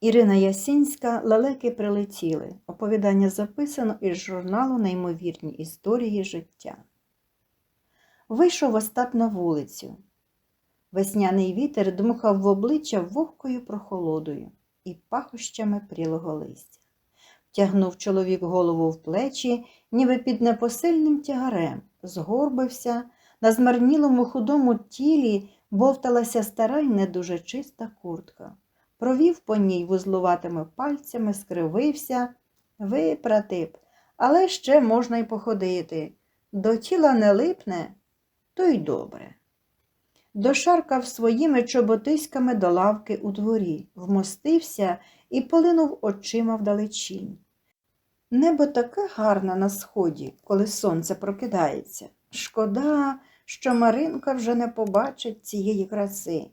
Ірина Ясінська Лелеки прилетіли. Оповідання записано із журналу Неймовірні історії життя. Вийшов Остап на вулицю. Весняний вітер дмухав в обличчя вогкою прохолодою і пахощами прілого листя. Тягнув чоловік голову в плечі, ніби під непосильним тягарем, згорбився, на змарнілому худому тілі бовталася стара й не дуже чиста куртка. Провів по ній вузлуватими пальцями, скривився, випратив, але ще можна й походити. До тіла не липне, то й добре. Дошаркав своїми чоботиськами до лавки у дворі, вмостився і полинув очима вдалечінь. Небо таке гарне на сході, коли сонце прокидається. Шкода, що Маринка вже не побачить цієї краси.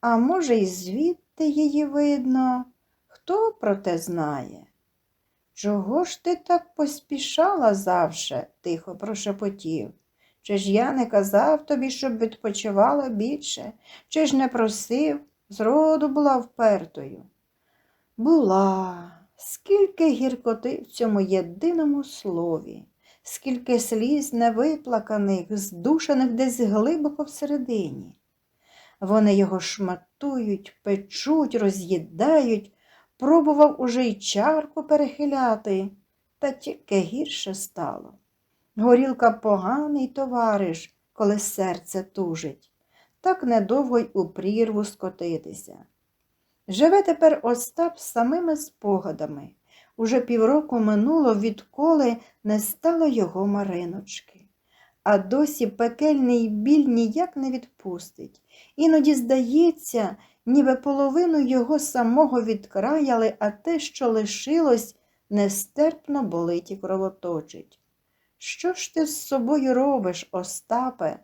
А може, й звідти її видно, хто про те знає. Чого ж ти так поспішала завше? тихо прошепотів. Чи ж я не казав тобі, щоб відпочивала більше, чи ж не просив, зроду була впертою? Була, скільки гіркоти в цьому єдиному слові, скільки сліз невиплаканих, здушених десь глибоко всередині. Вони його шматують, печуть, роз'їдають, пробував уже й чарку перехиляти, та тільки гірше стало. Горілка поганий товариш, коли серце тужить, так недовго й у прірву скотитися. Живе тепер Остап самими спогадами. Уже півроку минуло, відколи не стало його Мариночки. А досі пекельний біль ніяк не відпустить. Іноді здається, ніби половину його самого відкраяли, а те, що лишилось, нестерпно болить і кровоточить. Що ж ти з собою робиш, Остапе?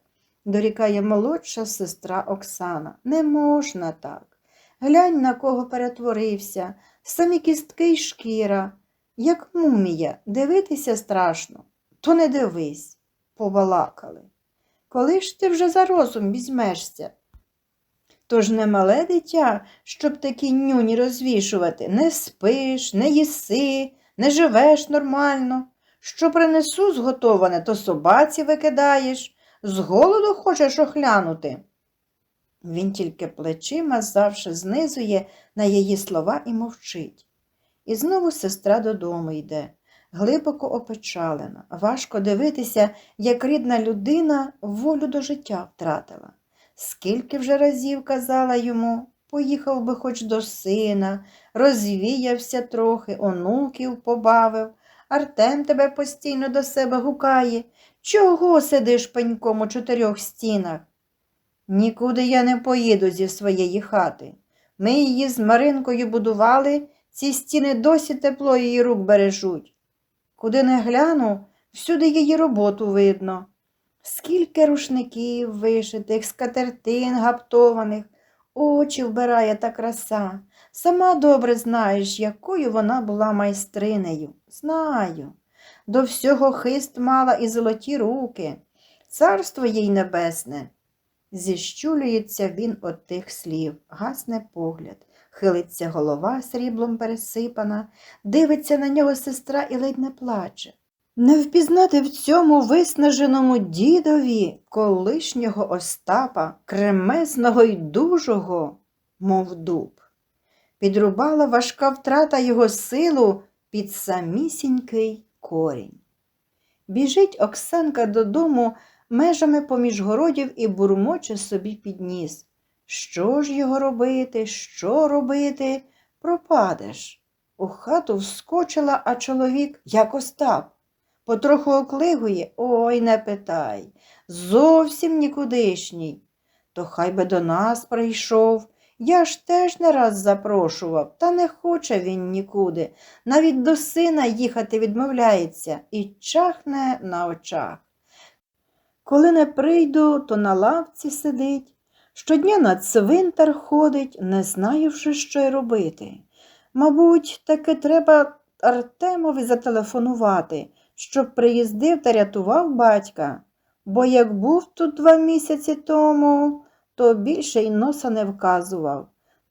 дорікає молодша сестра Оксана. Не можна так. Глянь, на кого перетворився, самі кістки й шкіра, як мумія, дивитися страшно, то не дивись, побалакали. Коли ж ти вже за розум візьмешся? Тож не мале дитя, щоб такі нюні розвішувати, не спиш, не їси, не живеш нормально. Що принесу зготоване, то собаці викидаєш, з голоду хочеш охлянути. Він тільки плечима завше знизує на її слова і мовчить. І знову сестра додому йде, глибоко опечалена. Важко дивитися, як рідна людина волю до життя втратила. Скільки вже разів казала йому, поїхав би хоч до сина, розвіявся трохи, онуків побавив. Артем тебе постійно до себе гукає. Чого сидиш пеньком у чотирьох стінах? Нікуди я не поїду зі своєї хати. Ми її з Маринкою будували, ці стіни досі тепло її рук бережуть. Куди не гляну, всюди її роботу видно. Скільки рушників вишитих, скатертин гаптованих, очі вбирає та краса. Сама добре знаєш, якою вона була майстринею. Знаю. До всього хист мала і золоті руки. Царство їй небесне. Зіщулюється він от тих слів, гасне погляд, хилиться голова сріблом пересипана, дивиться на нього сестра і ледь не плаче. Не впізнати в цьому виснаженому дідові колишнього Остапа, кремезного й дужого, мов дуб. Підрубала важка втрата його силу під самісінький корінь. Біжить Оксанка додому межами поміж городів і бурмоче собі під ніс. Що ж його робити, що робити? Пропадеш. У хату вскочила, а чоловік, як Остап, потроху оклигує, ой, не питай, зовсім нікудишній. То хай би до нас прийшов. Я ж теж не раз запрошував, та не хоче він нікуди. Навіть до сина їхати відмовляється і чахне на очах. Коли не прийду, то на лавці сидить. Щодня на цвинтар ходить, не знаючи, що й робити. Мабуть, таки треба Артемові зателефонувати, щоб приїздив та рятував батька. Бо як був тут два місяці тому, то більше й носа не вказував.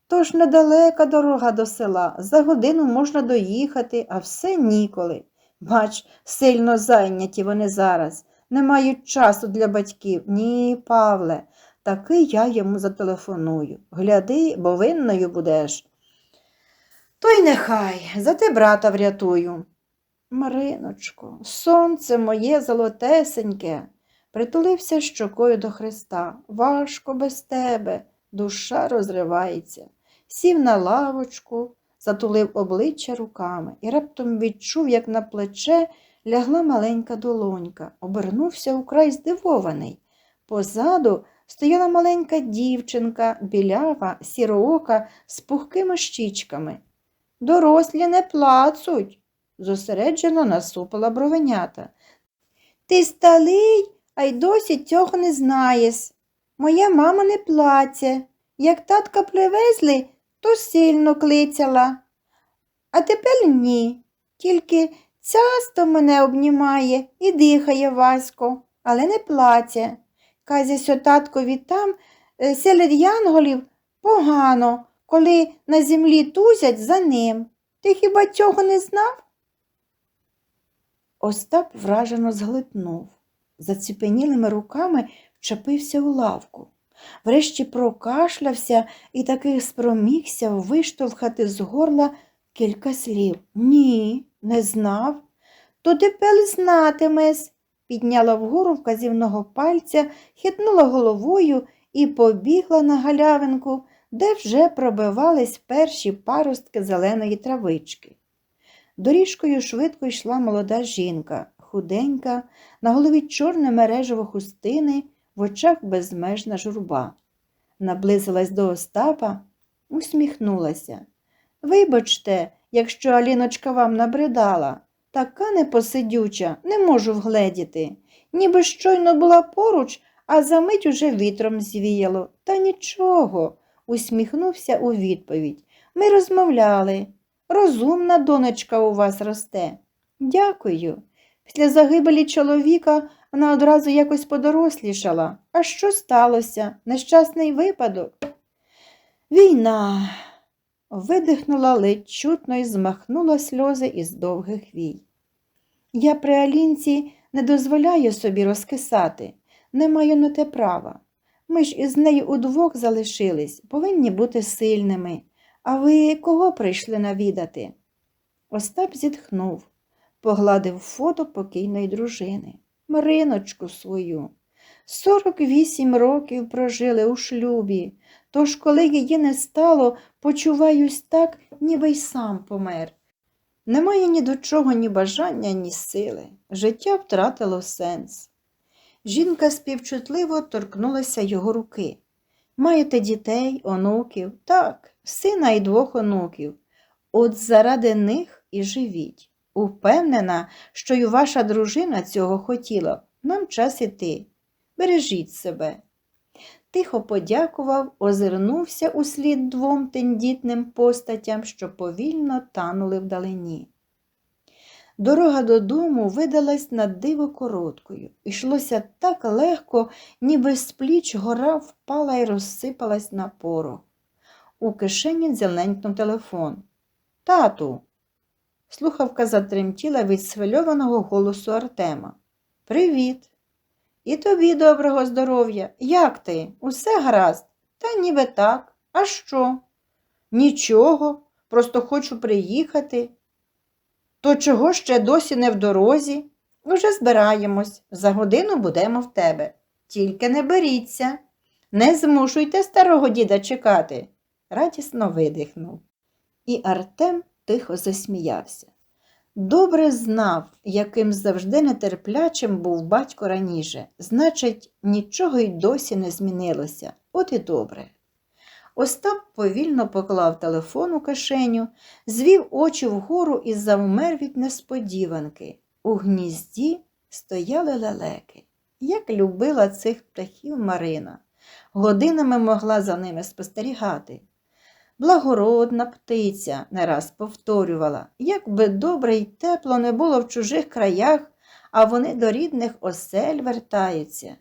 Тож недалека дорога до села, за годину можна доїхати, а все ніколи. Бач, сильно зайняті вони зараз, не мають часу для батьків. Ні, Павле, таки я йому зателефоную. Гляди, бо винною будеш. То й нехай, зате брата врятую. Мариночко, сонце моє золотесеньке, притулився щокою до Христа. Важко без тебе, душа розривається. Сів на лавочку, затулив обличчя руками і раптом відчув, як на плече лягла маленька долонька, обернувся украй здивований. Позаду стояла маленька дівчинка, білява, сіроока, з пухкими щічками. Дорослі не плацуть, зосереджено насупила бровенята. Ти сталий, а й досі цього не знаєш. Моя мама не плаче. Як татка привезли, то сильно клицяла. А тепер ні. Тільки часто мене обнімає і дихає Васько, але не плаче. Казі, що таткові там е, серед янголів погано, коли на землі тузять за ним. Ти хіба цього не знав? Остап вражено зглипнув, заціпенілими руками вчепився у лавку. Врешті прокашлявся і таки спромігся виштовхати з горла кілька слів. Ні, не знав. То тепер знатимеш, підняла вгору вказівного пальця, хитнула головою і побігла на галявинку, де вже пробивались перші паростки зеленої травички. Доріжкою швидко йшла молода жінка, худенька, на голові чорне мережево хустини, в очах безмежна журба. Наблизилась до Остапа, усміхнулася. Вибачте, якщо Аліночка вам набридала, така непосидюча, не можу вгледіти. Ніби щойно була поруч, а за мить уже вітром звіяло. Та нічого, усміхнувся у відповідь. Ми розмовляли. Розумна донечка у вас росте. Дякую. Після загибелі чоловіка вона одразу якось подорослішала. А що сталося? Нещасний випадок? Війна. Видихнула ледь чутно і змахнула сльози із довгих вій. Я при Алінці не дозволяю собі розкисати, не маю на те права. Ми ж із нею удвох залишились, повинні бути сильними. А ви кого прийшли навідати? Остап зітхнув, погладив фото покійної дружини, Мариночку свою. Сорок вісім років прожили у шлюбі, тож, коли її не стало, почуваюсь так, ніби й сам помер. Немає ні до чого ні бажання, ні сили. Життя втратило сенс. Жінка співчутливо торкнулася його руки. Маєте дітей, онуків? Так, сина і двох онуків. От заради них і живіть. Упевнена, що й ваша дружина цього хотіла. Нам час іти. Бережіть себе. Тихо подякував, озирнувся услід двом тендітним постатям, що повільно танули вдалині. Дорога додому видалась на диво короткою. Ішлося так легко, ніби з пліч гора впала і розсипалась на порох. У кишені зеленькнув телефон. Тату. Слухавка затремтіла від свильованого голосу Артема. Привіт. І тобі доброго здоров'я. Як ти? Усе гаразд? Та ніби так. А що? Нічого, просто хочу приїхати. То чого ще досі не в дорозі? Уже збираємось. За годину будемо в тебе. Тільки не беріться. Не змушуйте старого діда чекати. Радісно видихнув. І Артем тихо засміявся. Добре знав, яким завжди нетерплячим був батько раніше. Значить, нічого й досі не змінилося. От і добре. Остап повільно поклав телефон у кишеню, звів очі вгору і завмер від несподіванки. У гнізді стояли лелеки. Як любила цих птахів Марина, годинами могла за ними спостерігати. Благородна птиця, не раз повторювала, як би добре й тепло не було в чужих краях, а вони до рідних осель вертаються.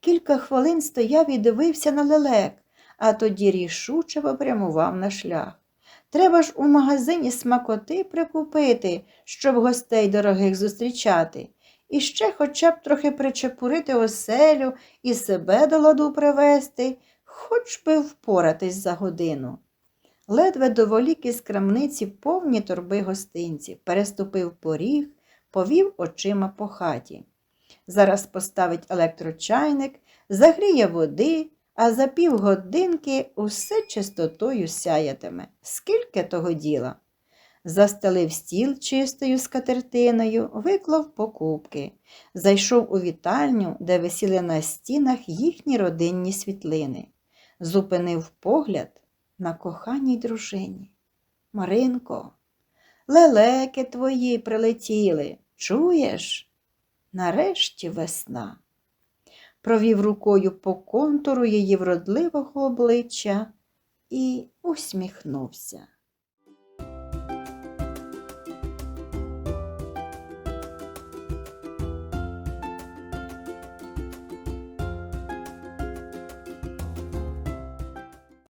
Кілька хвилин стояв і дивився на лелек, а тоді рішуче попрямував на шлях. Треба ж у магазині смакоти прикупити, щоб гостей дорогих зустрічати, і ще хоча б трохи причепурити оселю і себе до ладу привести, хоч би впоратись за годину. Ледве доволік із крамниці повні торби гостинців, переступив поріг, повів очима по хаті. Зараз поставить електрочайник, загріє води, а за півгодинки усе чистотою сяятиме. Скільки того діла? Застелив стіл чистою скатертиною, виклав покупки, зайшов у вітальню, де висіли на стінах їхні родинні світлини, зупинив погляд на коханій дружині. Маринко, лелеки твої прилетіли, чуєш? Нарешті весна. Провів рукою по контуру її вродливого обличчя і усміхнувся.